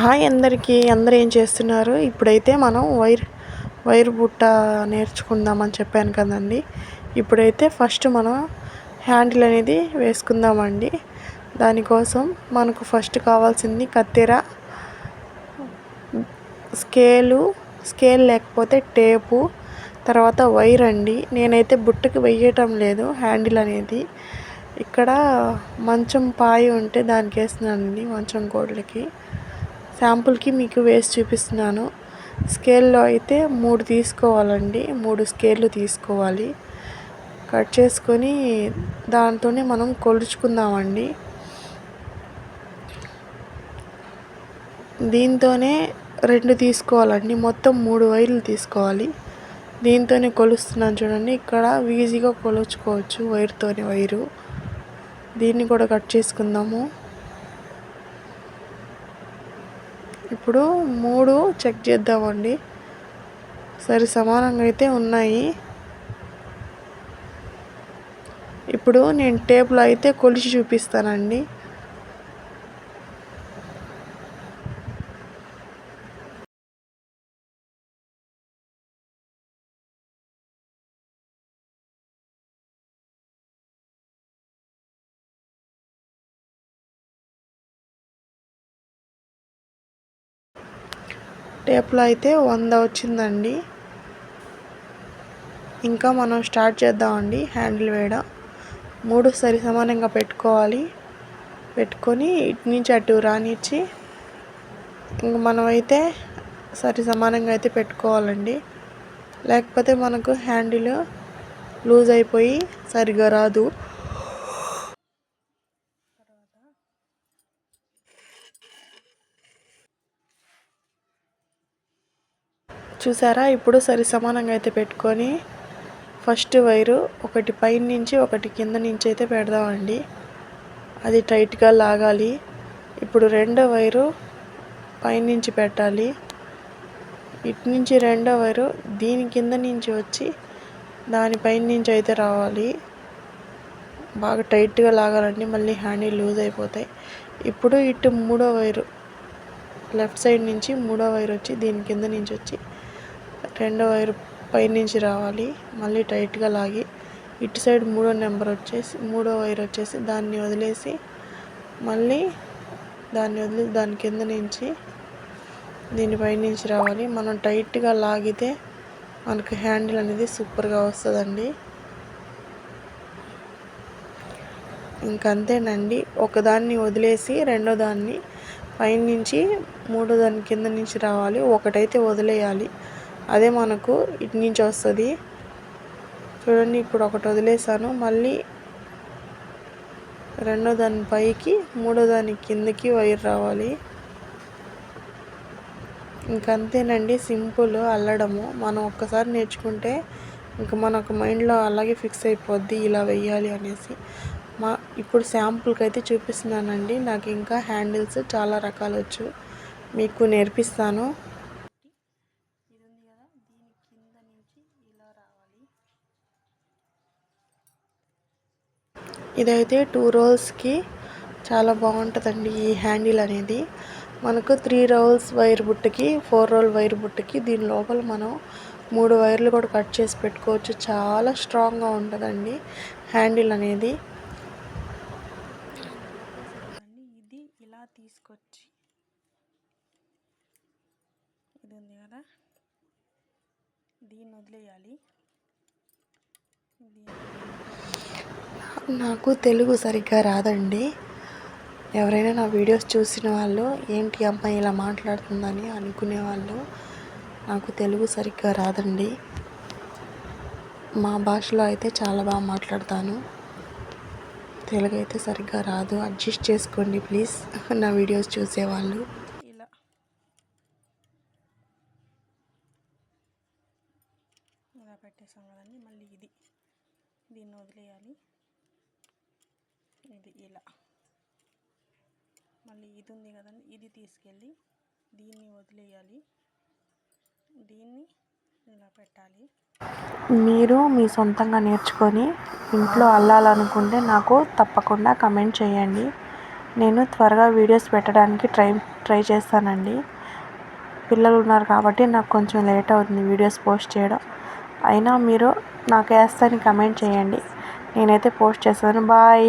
Hi అందరికీ. అందరూ ఏం చేస్తున్నారు? ఇప్పుడైతే మనం వైర్ వైర్ బుట్ట నేర్చుకుందామని చెప్పాను కదండి. ఇప్పుడైతే ఫస్ట్ మనం హ్యాండిల్ అనేది వేసుకుందామండి. దానికోసం మనకు ఫస్ట్ కావాల్సింది కత్తెర స్కేలు స్కేల్ లేకపోతే టేపు తర్వాత వైర్ అండి. నేనైతే బుట్టకి వెయ్యటం లేదు హ్యాండిల్ అనేది. ఇక్కడ మంచం పాయి ఉంటే దానికి వేస్తున్నానండి మంచం గోడలకి. శాంపుల్కి మీకు వేసి చూపిస్తున్నాను. స్కేల్లో అయితే మూడు తీసుకోవాలండి. మూడు స్కేళ్ళు తీసుకోవాలి. కట్ చేసుకొని దాంతోనే మనం కొలుచుకుందామండి. దీంతోనే రెండు తీసుకోవాలండి. మొత్తం మూడు వైర్లు తీసుకోవాలి. దీంతోనే కొలుస్తున్నాను చూడండి. ఇక్కడ ఈజీగా కొలుచుకోవచ్చు వైర్తోనే వైరు. దీన్ని కూడా కట్ చేసుకుందాము. ఇప్పుడు మూడు చెక్ చేద్దామండి. సరి సమానంగా అయితే ఉన్నాయి. ఇప్పుడు నేను టేబుల్ అయితే కొలిచి చూపిస్తానండి. టేప్లో అయితే వంద వచ్చిందండి. ఇంకా మనం స్టార్ట్ చేద్దామండి. హ్యాండిల్ వేయడం మూడు సరి సమానంగా పెట్టుకోవాలి. పెట్టుకొని ఇటు నుంచి అటు రానిచ్చి ఇంక మనమైతే సరి సమానంగా అయితే పెట్టుకోవాలండి. లేకపోతే మనకు హ్యాండిల్ లూజ్ అయిపోయి సరిగా రాదు. చూసారా? ఇప్పుడు సరి సమానంగా అయితే పెట్టుకొని ఫస్ట్ వైరు ఒకటి పైన నుంచి ఒకటి కింద నుంచి అయితే పెడదామండి. అది టైట్గా లాగాలి. ఇప్పుడు రెండో వైరు పైనుంచి పెట్టాలి. ఇటు నుంచి రెండో వైరు దీని కింద నుంచి వచ్చి దానిపైన నుంచి అయితే రావాలి. బాగా టైట్గా లాగాలండి. మళ్ళీ హ్యాండిల్ లూజ్ అయిపోతాయి. ఇప్పుడు ఇటు మూడో వైరు లెఫ్ట్ సైడ్ నుంచి మూడో వైర్ వచ్చి దీని కింద నుంచి వచ్చి రెండో వైర్ పైనుంచి రావాలి. మళ్ళీ టైట్గా లాగి ఇటు సైడ్ మూడో నెంబర్ వచ్చేసి మూడో వైర్ వచ్చేసి దాన్ని వదిలేసి మళ్ళీ దాన్ని వదిలి దాని కింద నుంచి దీని పైనుంచి రావాలి. మనం టైట్గా లాగితే మనకు హ్యాండిల్ అనేది సూపర్గా వస్తుందండి. ఇంకంతేనండి. ఒకదాన్ని వదిలేసి రెండో దాన్ని పైనుంచి మూడో దాని కింద నుంచి రావాలి. ఒకటైతే వదిలేయాలి. అదే మనకు ఇటు నుంచి వస్తుంది. చూడండి ఇప్పుడు ఒకటి వదిలేసాను మళ్ళీ రెండో దాని పైకి మూడో దాని కిందకి వైర్ రావాలి. ఇంకంతేనండి సింపుల్ అల్లడము. మనం ఒక్కసారి నేర్చుకుంటే ఇంకా మనకు మైండ్లో అలాగే ఫిక్స్ అయిపోద్ది ఇలా వెయ్యాలి అనేసి. మా ఇప్పుడు శాంపుల్కి అయితే చూపిస్తున్నానండి. నాకు ఇంకా హ్యాండిల్స్ చాలా రకాలు వచ్చు. మీకు నేర్పిస్తాను. ఇదైతే టూ రోల్స్కి చాలా బాగుంటుందండి ఈ హ్యాండిల్ అనేది. మనకు త్రీ రోల్స్ వైర్ బుట్టకి ఫోర్ రోల్ వైర్ బుట్టకి దీని లోపల మనం మూడు వైర్లు కూడా కట్ చేసి పెట్టుకోవచ్చు. చాలా స్ట్రాంగ్గా ఉంటుందండి హ్యాండిల్ అనేది. ఇది ఇలా తీసుకొచ్చి ఇది ఉంది కదా? దీన్ని వదిలేయాలి. నాకు తెలుగు సరిగ్గా రాదండి. ఎవరైనా నా వీడియోస్ చూసిన వాళ్ళు ఏంటి అమ్మాయి ఇలా మాట్లాడుతుందని అనుకునే వాళ్ళు నాకు తెలుగు సరిగ్గా రాదండి. మా భాషలో అయితే చాలా బాగా మాట్లాడతాను. తెలుగు అయితే సరిగ్గా రాదు. అడ్జస్ట్ చేసుకోండి ప్లీజ్. నా వీడియోస్ చూసేవాళ్ళు. ఇలా. ఇలా పెట్టేసాం కదండి మళ్ళీ ఇది. దీన్ని వదిలేయాలి. ఇది ఇలా. మళ్ళీ ఇది ఉంది కదండి ఇది తీసుకెళ్ళి దీన్ని వదిలేయాలి. దీన్ని ఇలా పెట్టాలి. మీరు మీ సొంతంగా నేర్చుకొని ఇంట్లో అల్లాలనుకుంటే నాకు తప్పకుండా కమెంట్ చేయండి. నేను త్వరగా వీడియోస్ పెట్టడానికి ట్రై ట్రై చేస్తానండి. పిల్లలు ఉన్నారు కాబట్టి నాకు కొంచెం లేట్ అవుతుంది వీడియోస్ పోస్ట్ చేయడం. అయినా మీరు నాకు వేస్తారని కమెంట్ చేయండి. నేనైతే పోస్ట్ చేస్తాను. బాయ్